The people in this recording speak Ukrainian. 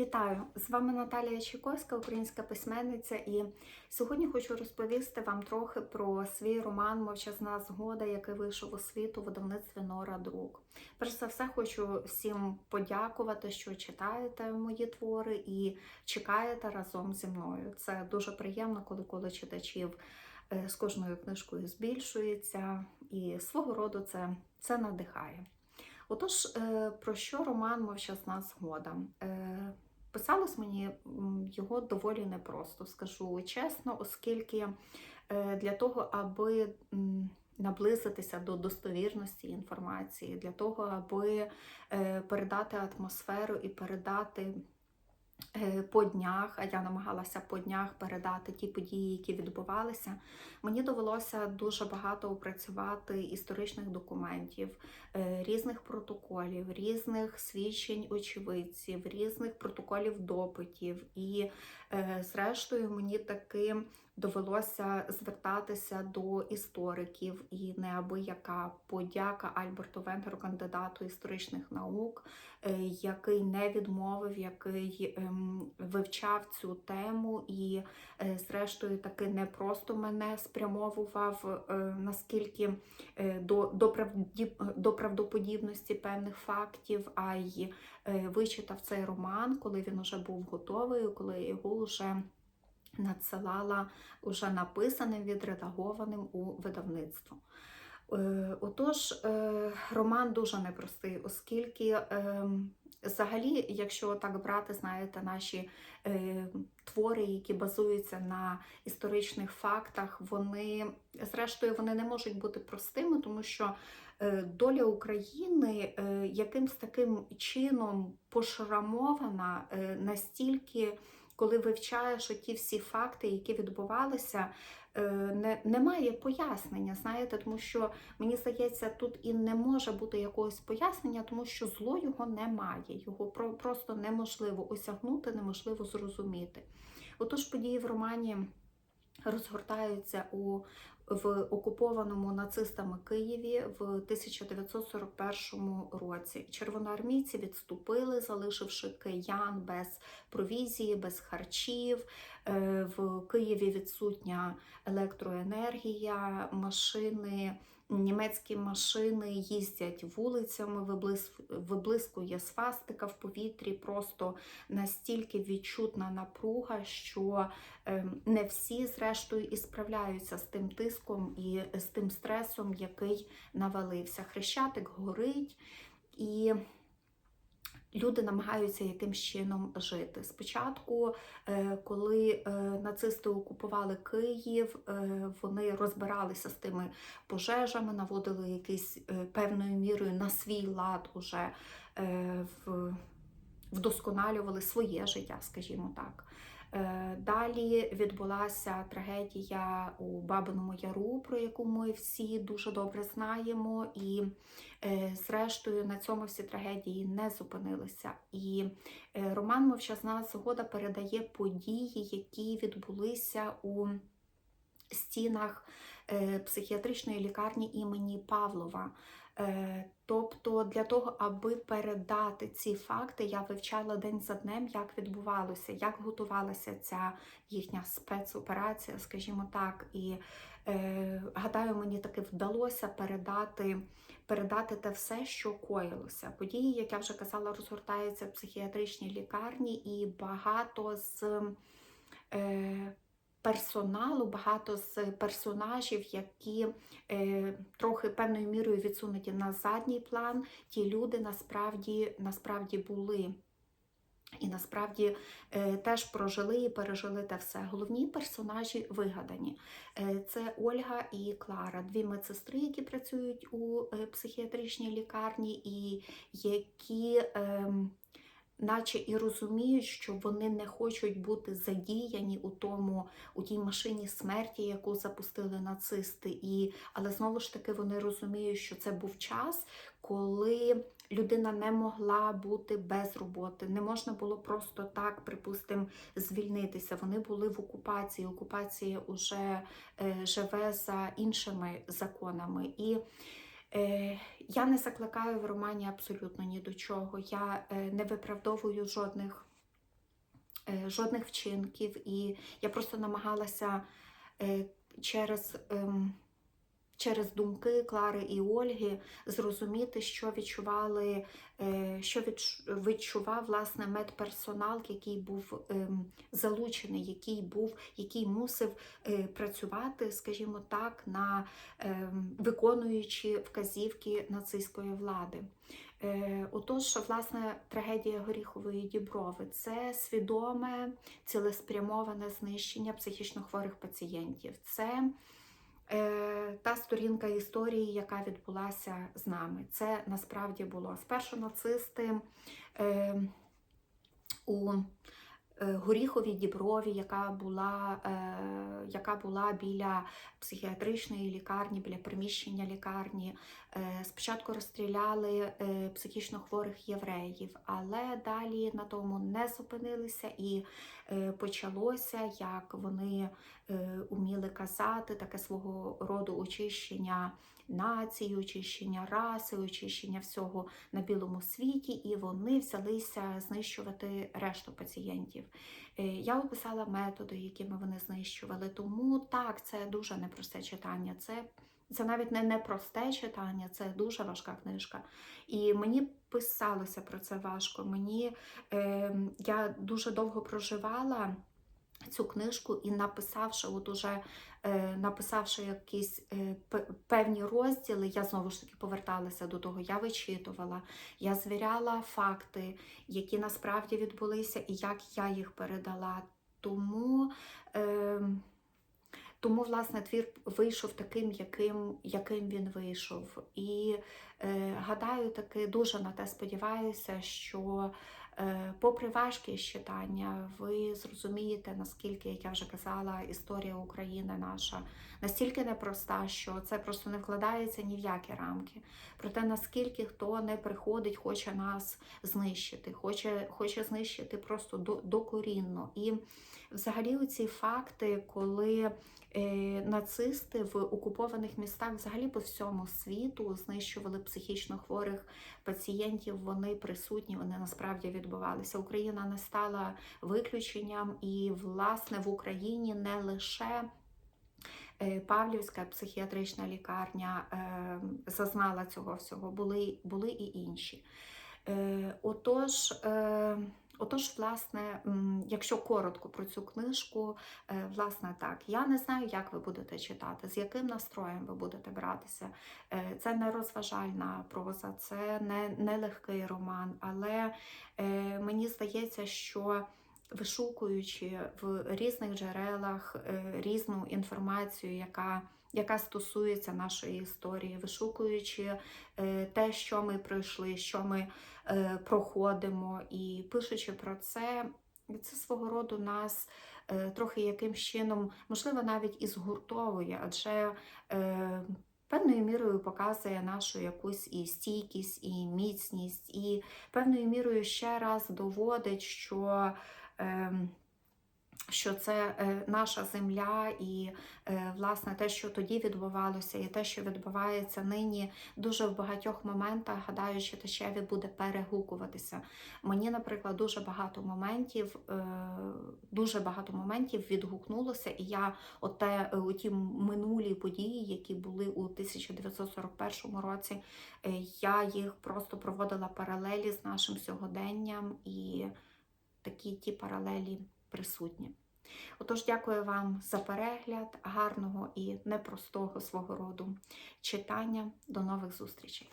Вітаю! З вами Наталія Чайковська, українська письменниця, і сьогодні хочу розповісти вам трохи про свій роман Мовчазна згода, який вийшов у світ у видавництві Нора Друк. Перш за все, хочу всім подякувати, що читаєте мої твори і чекаєте разом зі мною. Це дуже приємно, коли коли читачів е, з кожною книжкою збільшується, і свого роду це, це надихає. Отож, е, про що роман Мовчазна згода? Писалось мені його доволі непросто, скажу чесно, оскільки е, для того, аби наблизитися до достовірності інформації, для того, аби е, передати атмосферу і передати по днях, а я намагалася по днях передати ті події, які відбувалися, мені довелося дуже багато опрацювати історичних документів, е, різних протоколів, різних свідчень очевидців, різних протоколів допитів. І, е, зрештою, мені таки довелося звертатися до істориків і неабияка подяка Альберту Венгеру, кандидату історичних наук, е, який не відмовив, який ем, вивчав цю тему і, е, зрештою, таки не просто мене спрямовував е, наскільки до, до, правдоподібності певних фактів, а й вичитав цей роман, коли він вже був готовий, коли його вже надсилала уже написаним, відредагованим у видавництво. Е, Отож, е, роман дуже непростий, оскільки е, взагалі, якщо так брати, знаєте, наші е, твори, які базуються на історичних фактах, вони, зрештою, вони не можуть бути простими, тому що доля України якимсь таким чином пошрамована настільки коли вивчаєш оті всі факти, які відбувалися, е, не, немає пояснення, знаєте, тому що мені здається, тут і не може бути якогось пояснення, тому що зло його немає, його про, просто неможливо осягнути, неможливо зрозуміти. Отож, події в романі розгортаються у в окупованому нацистами Києві в 1941 році. Червоноармійці відступили, залишивши киян без провізії, без харчів. Е, В Києві відсутня електроенергія, машини. Німецькі машини їздять вулицями, виблискує свастика в повітрі, просто настільки відчутна напруга, що ем, не всі, зрештою, і справляються з тим тиском і з тим стресом, який навалився. Хрещатик горить і люди намагаються якимсь чином жити. Спочатку, е, коли е, нацисти окупували Київ, е, вони розбиралися з тими пожежами, наводили якийсь певною мірою на свій лад уже вдосконалювали своє життя, скажімо так. Далі відбулася трагедія у Бабиному Яру, про яку ми всі дуже добре знаємо, і зрештою на цьому всі трагедії не зупинилися. І роман Мовчазна згода передає події, які відбулися у стінах психіатричної лікарні імені Павлова. Тобто для того, аби передати ці факти, я вивчала день за днем, як відбувалося, як готувалася ця їхня спецоперація, скажімо так. І е, гадаю, мені таки вдалося передати передати те все, що коїлося. Події, як я вже казала, розгортаються в психіатричній лікарні, і багато з. Е, персоналу, багато з персонажів, які е, трохи певною мірою відсунуті на задній план, ті люди насправді, насправді були. І насправді е, теж прожили і пережили те все. Головні персонажі вигадані. Е, це Ольга і Клара, дві медсестри, які працюють у е, психіатричній лікарні, і які е, наче і розуміють, що вони не хочуть бути задіяні у тому, у тій машині смерті, яку запустили нацисти. І, Але знову ж таки вони розуміють, що це був час, коли людина не могла бути без роботи. Не можна було просто так, припустимо, звільнитися. Вони були в окупації. Окупація вже е, живе за іншими законами. І я не закликаю в романі абсолютно ні до чого. Я е, не виправдовую жодних е, жодних вчинків, і я просто намагалася е, через. Через думки Клари і Ольги зрозуміти, що відчували, е, що відчував власне медперсонал, який був ем, залучений, який був, який мусив е, працювати, скажімо так, на ем, виконуючи вказівки нацистської влади. Е, Отож, власне, трагедія Горіхової Діброви це свідоме, цілеспрямоване знищення психічно хворих пацієнтів. Це та сторінка історії, яка відбулася з нами. Це насправді було спершу нацисти е, у е, Горіховій Діброві, яка була, е, яка була біля психіатричної лікарні, біля приміщення лікарні. Е, Спочатку розстріляли е, психічно хворих євреїв, але далі на тому не зупинилися і е, почалося, як вони е, уміли казати, таке свого роду очищення нації, очищення раси, очищення всього на білому світі, і вони взялися знищувати решту пацієнтів. Е, Я описала методи, якими вони знищували. Тому так, це дуже непросте читання. Це це навіть не непросте читання, це дуже важка книжка. І мені писалося про це важко. Мені е, я дуже довго проживала цю книжку і написавши, от уже е, написавши якісь е, певні розділи, я знову ж таки поверталася до того, я вичитувала, я звіряла факти, які насправді відбулися, і як я їх передала. Тому. Е, тому, власне, твір вийшов таким, яким, яким він вийшов. І е, гадаю, таки дуже на те сподіваюся, що, попри важкість читання, ви зрозумієте, наскільки, як я вже казала, історія України наша настільки непроста, що це просто не вкладається ні в які рамки. Про те, наскільки хто не приходить, хоче нас знищити, хоче, хоче знищити просто докорінно. І взагалі ці факти, коли е, нацисти в окупованих містах, взагалі по всьому світу, знищували психічно хворих пацієнтів, вони присутні, вони насправді відбувалися. Україна не стала виключенням, і, власне, в Україні не лише. е, Павлівська психіатрична лікарня е, зазнала цього всього, були, були і інші. Е, Отож, отож, власне, якщо коротко про цю книжку, е, власне так, я не знаю, як ви будете читати, з яким настроєм ви будете братися. Е, Це не розважальна проза, це не, не легкий роман, але е, мені здається, що вишукуючи в різних джерелах е, різну інформацію, яка яка стосується нашої історії, вишукуючи е, те, що ми пройшли, що ми е, проходимо, і пишучи про це, це свого роду нас трохи якимсь чином, можливо, навіть і згуртовує, адже певною мірою показує нашу якусь і стійкість, і міцність, і певною мірою ще раз доводить, що. Ем, що це е, наша земля, і е, власне те, що тоді відбувалося, і те, що відбувається нині, дуже в багатьох моментах, гадаю, читачеві буде перегукуватися. Мені, наприклад, дуже багато моментів, е, дуже багато моментів відгукнулося, і я оте, е, ті минулі події, які були у 1941 році, я їх просто проводила паралелі з нашим сьогоденням, і такі ті паралелі присутні. Отож, дякую вам за перегляд, гарного і непростого свого роду читання. До нових зустрічей!